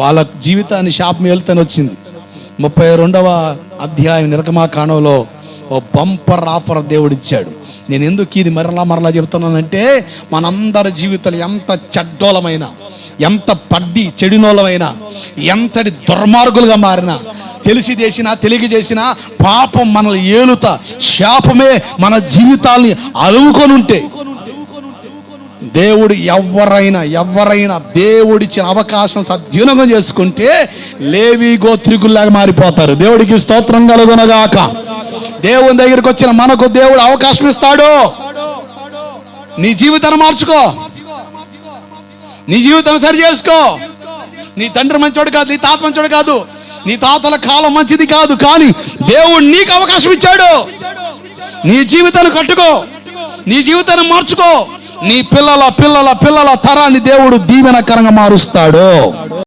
వాళ్ళ జీవితాన్ని శాపం వెళ్తని వచ్చింది. ముప్పై రెండవ అధ్యాయం నిర్గమాకాండంలో ఓ బంపర్ ఆఫర్ దేవుడిచ్చాడు. నేను ఎందుకు ఇది మరలా మరలా చెబుతున్నానంటే మనందరి జీవితాలు ఎంత చెడ్డోలమైన ఎంత పడ్డి చెడినోలమైన ఎంతటి దుర్మార్గులుగా మారినా తెలిసి చేసినా తెలియ చేసినా పాపం మనల్ని ఏలుత శాపమే మన జీవితాల్ని అలువుకొని ఉంటే దేవుడు ఎవరైనా ఎవరైనా దేవుడిచ్చిన అవకాశం సద్వినియోగం చేసుకుంటే లేవి గోత్రికుల్లాగా మారిపోతారు. దేవుడికి స్తోత్రం కలుగునగాక. దేవుని దగ్గరికి వచ్చిన మనకు దేవుడు అవకాశం ఇస్తాడు. నీ జీవితాన్ని మార్చుకో. నీ జీవితం సరి చేసుకో. నీ తండ్రి మంచోడు కాదు నీ తాత మంచోడు కాదు నీ తాతల కాలం మంచిది కాదు కానీ దేవుడు నీకు అవకాశం ఇచ్చాడు. నీ జీవితాన్ని కట్టుకో. నీ జీవితాన్ని మార్చుకో. నీ పిల్లల పిల్లల పిల్లల తరాన్ని దేవుడు దీవెనకరంగా మారుస్తాడు.